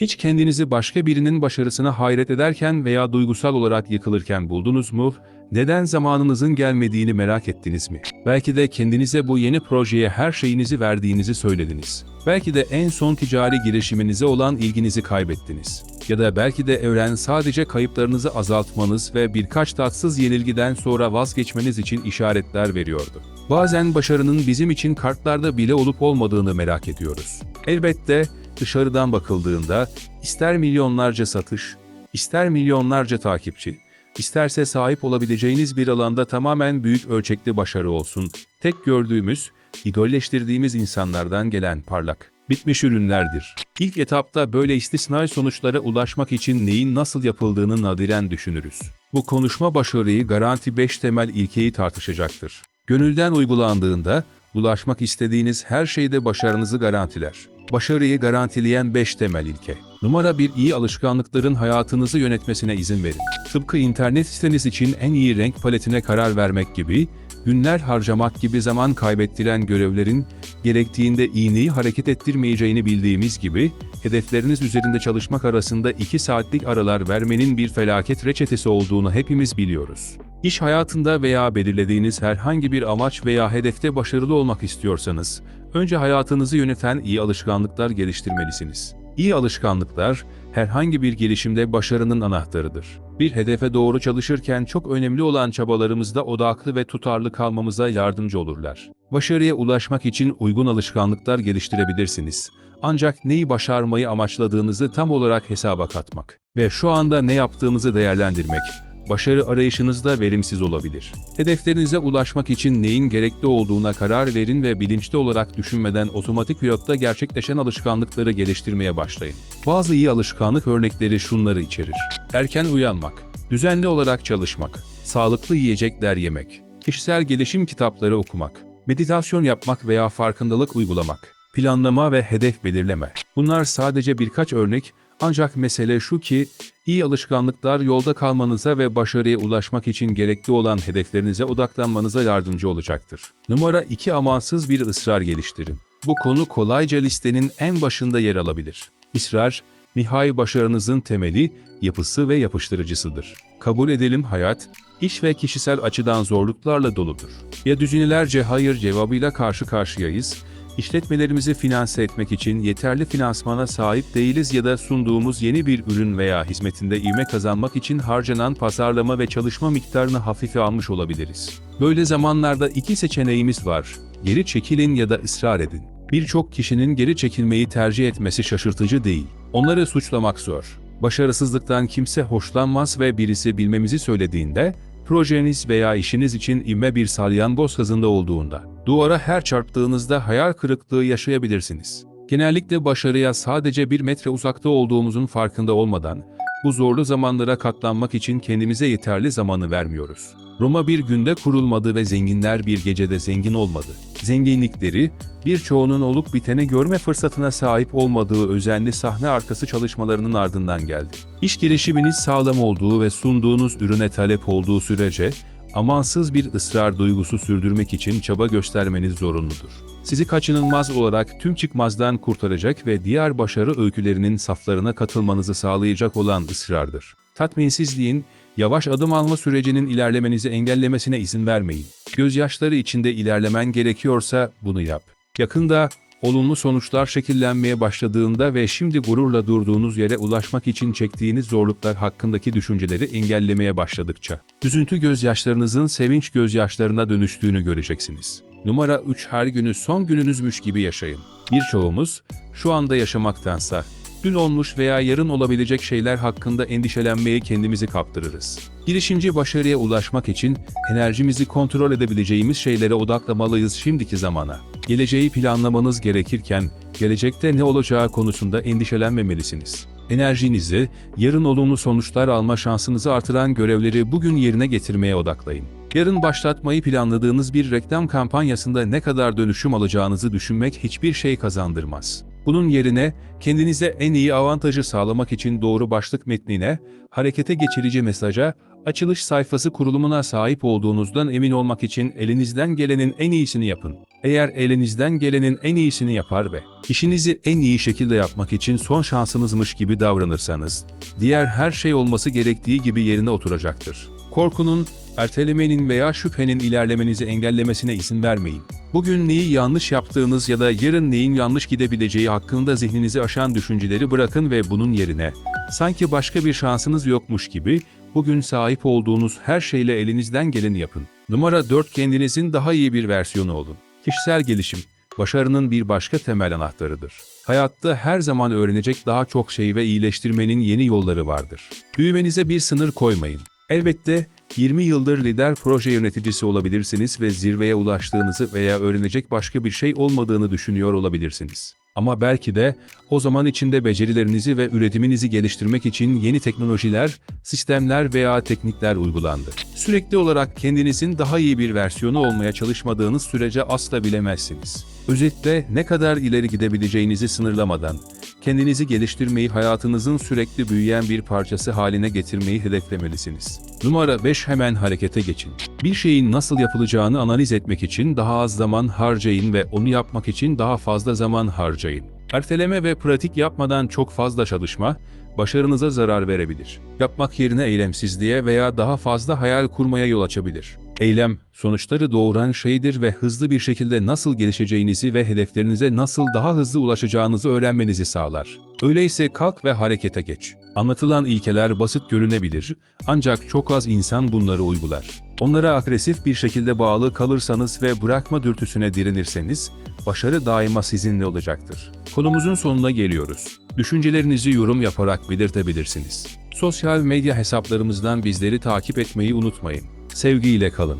Hiç kendinizi başka birinin başarısına hayret ederken veya duygusal olarak yıkılırken buldunuz mu? Neden zamanınızın gelmediğini merak ettiniz mi? Belki de kendinize bu yeni projeye her şeyinizi verdiğinizi söylediniz. Belki de en son ticari girişiminize olan ilginizi kaybettiniz. Ya da belki de evren sadece kayıplarınızı azaltmanız ve birkaç tatsız yenilgiden sonra vazgeçmeniz için işaretler veriyordu. Bazen başarının bizim için kartlarda bile olup olmadığını merak ediyoruz. Elbette dışarıdan bakıldığında ister milyonlarca satış, ister milyonlarca takipçi, isterse sahip olabileceğiniz bir alanda tamamen büyük ölçekli başarı olsun, tek gördüğümüz, idolleştirdiğimiz insanlardan gelen parlak, bitmiş ürünlerdir. İlk etapta böyle istisnai sonuçlara ulaşmak için neyin nasıl yapıldığını nadiren düşünürüz. Bu konuşma başarıyı garanti 5 temel ilkeyi tartışacaktır. Gönülden uygulandığında, ulaşmak istediğiniz her şeyde başarınızı garantiler. Başarıyı garantileyen 5 temel ilke. Numara 1 iyi alışkanlıkların hayatınızı yönetmesine izin verin. Tıpkı internet siteniz için en iyi renk paletine karar vermek gibi, günler harcamak gibi zaman kaybettiren görevlerin gerektiğinde iğneyi hareket ettirmeyeceğini bildiğimiz gibi, hedefleriniz üzerinde çalışmak arasında 2 saatlik aralar vermenin bir felaket reçetesi olduğunu hepimiz biliyoruz. İş hayatında veya belirlediğiniz herhangi bir amaç veya hedefte başarılı olmak istiyorsanız, önce hayatınızı yöneten iyi alışkanlıklar geliştirmelisiniz. İyi alışkanlıklar, herhangi bir gelişimde başarının anahtarıdır. Bir hedefe doğru çalışırken çok önemli olan çabalarımızda odaklı ve tutarlı kalmamıza yardımcı olurlar. Başarıya ulaşmak için uygun alışkanlıklar geliştirebilirsiniz. Ancak neyi başarmayı amaçladığınızı tam olarak hesaba katmak ve şu anda ne yaptığınızı değerlendirmek, başarı arayışınızda verimsiz olabilir. Hedeflerinize ulaşmak için neyin gerekli olduğuna karar verin ve bilinçli olarak düşünmeden otomatik pilotta gerçekleşen alışkanlıkları geliştirmeye başlayın. Bazı iyi alışkanlık örnekleri şunları içerir. Erken uyanmak, düzenli olarak çalışmak, sağlıklı yiyecekler yemek, kişisel gelişim kitapları okumak, meditasyon yapmak veya farkındalık uygulamak, planlama ve hedef belirleme. Bunlar sadece birkaç örnek ancak mesele şu ki, iyi alışkanlıklar yolda kalmanıza ve başarıya ulaşmak için gerekli olan hedeflerinize odaklanmanıza yardımcı olacaktır. Numara 2 amansız bir ısrar geliştirin. Bu konu kolayca listenin en başında yer alabilir. İsrar, nihai başarınızın temeli, yapısı ve yapıştırıcısıdır. Kabul edelim hayat, iş ve kişisel açıdan zorluklarla doludur. Ya düzinelerce hayır cevabıyla karşı karşıyayız, İşletmelerimizi finanse etmek için yeterli finansmana sahip değiliz ya da sunduğumuz yeni bir ürün veya hizmetinde ivme kazanmak için harcanan pazarlama ve çalışma miktarını hafife almış olabiliriz. Böyle zamanlarda iki seçeneğimiz var. Geri çekilin ya da ısrar edin. Birçok kişinin geri çekilmeyi tercih etmesi şaşırtıcı değil. Onları suçlamak zor. Başarısızlıktan kimse hoşlanmaz ve birisi bilmemizi söylediğinde, projeniz veya işiniz için ivme bir salyangoz hızında olduğunda, duvara her çarptığınızda hayal kırıklığı yaşayabilirsiniz. Genellikle başarıya sadece bir metre uzakta olduğumuzun farkında olmadan, bu zorlu zamanlara katlanmak için kendimize yeterli zamanı vermiyoruz. Roma bir günde kurulmadı ve zenginler bir gecede zengin olmadı. Zenginlikleri, birçoğunun olup biteni görme fırsatına sahip olmadığı özenli sahne arkası çalışmalarının ardından geldi. İş girişiminiz sağlam olduğu ve sunduğunuz ürüne talep olduğu sürece, amansız bir ısrar duygusu sürdürmek için çaba göstermeniz zorunludur. Sizi kaçınılmaz olarak tüm çıkmazdan kurtaracak ve diğer başarı öykülerinin saflarına katılmanızı sağlayacak olan ısrardır. Tatminsizliğin, yavaş adım alma sürecinin ilerlemenizi engellemesine izin vermeyin. Gözyaşları içinde ilerlemen gerekiyorsa bunu yap. Yakında, olumlu sonuçlar şekillenmeye başladığında ve şimdi gururla durduğunuz yere ulaşmak için çektiğiniz zorluklar hakkındaki düşünceleri engellemeye başladıkça, üzüntü gözyaşlarınızın sevinç gözyaşlarına dönüştüğünü göreceksiniz. Numara 3 her günü son gününüzmüş gibi yaşayın. Birçoğumuz, şu anda yaşamaktansa, dün olmuş veya yarın olabilecek şeyler hakkında endişelenmeye kendimizi kaptırırız. Girişimci başarıya ulaşmak için enerjimizi kontrol edebileceğimiz şeylere odaklamalıyız şimdiki zamana. Geleceği planlamanız gerekirken, gelecekte ne olacağı konusunda endişelenmemelisiniz. Enerjinizi, yarın olumlu sonuçlar alma şansınızı artıran görevleri bugün yerine getirmeye odaklayın. Yarın başlatmayı planladığınız bir reklam kampanyasında ne kadar dönüşüm alacağınızı düşünmek hiçbir şey kazandırmaz. Bunun yerine kendinize en iyi avantajı sağlamak için doğru başlık metnine, harekete geçirici mesaja, Açılış sayfası kurulumuna sahip olduğunuzdan emin olmak için elinizden gelenin en iyisini yapın. Eğer elinizden gelenin en iyisini yapar ve işinizi en iyi şekilde yapmak için son şansınızmış gibi davranırsanız, diğer her şey olması gerektiği gibi yerine oturacaktır. Korkunun, ertelemenin veya şüphenin ilerlemenizi engellemesine izin vermeyin. Bugün neyi yanlış yaptığınız ya da yarın neyin yanlış gidebileceği hakkında zihninizi aşan düşünceleri bırakın ve bunun yerine, sanki başka bir şansınız yokmuş gibi, bugün sahip olduğunuz her şeyle elinizden geleni yapın. Numara 4 kendinizin daha iyi bir versiyonu olun. Kişisel gelişim, başarının bir başka temel anahtarıdır. Hayatta her zaman öğrenecek daha çok şey ve iyileştirmenin yeni yolları vardır. Büyümenize bir sınır koymayın. Elbette 20 yıldır lider proje yöneticisi olabilirsiniz ve zirveye ulaştığınızı veya öğrenecek başka bir şey olmadığını düşünüyor olabilirsiniz. Ama belki de o zaman içinde becerilerinizi ve üretiminizi geliştirmek için yeni teknolojiler, sistemler veya teknikler uygulandı. Sürekli olarak kendinizin daha iyi bir versiyonu olmaya çalışmadığınız sürece asla bilemezsiniz. Özetle ne kadar ileri gidebileceğinizi sınırlamadan, kendinizi geliştirmeyi hayatınızın sürekli büyüyen bir parçası haline getirmeyi hedeflemelisiniz. Numara 5 hemen harekete geçin. Bir şeyin nasıl yapılacağını analiz etmek için daha az zaman harcayın ve onu yapmak için daha fazla zaman harcayın. Erteleme ve pratik yapmadan çok fazla çalışma, başarınıza zarar verebilir. Yapmak yerine eylemsizliğe veya daha fazla hayal kurmaya yol açabilir. Eylem, sonuçları doğuran şeydir ve hızlı bir şekilde nasıl gelişeceğinizi ve hedeflerinize nasıl daha hızlı ulaşacağınızı öğrenmenizi sağlar. Öyleyse kalk ve harekete geç. Anlatılan ilkeler basit görünebilir, ancak çok az insan bunları uygular. Onlara agresif bir şekilde bağlı kalırsanız ve bırakma dürtüsüne direnirseniz, başarı daima sizinle olacaktır. Konumuzun sonuna geliyoruz. Düşüncelerinizi yorum yaparak belirtebilirsiniz. Sosyal medya hesaplarımızdan bizleri takip etmeyi unutmayın. Sevgiyle kalın.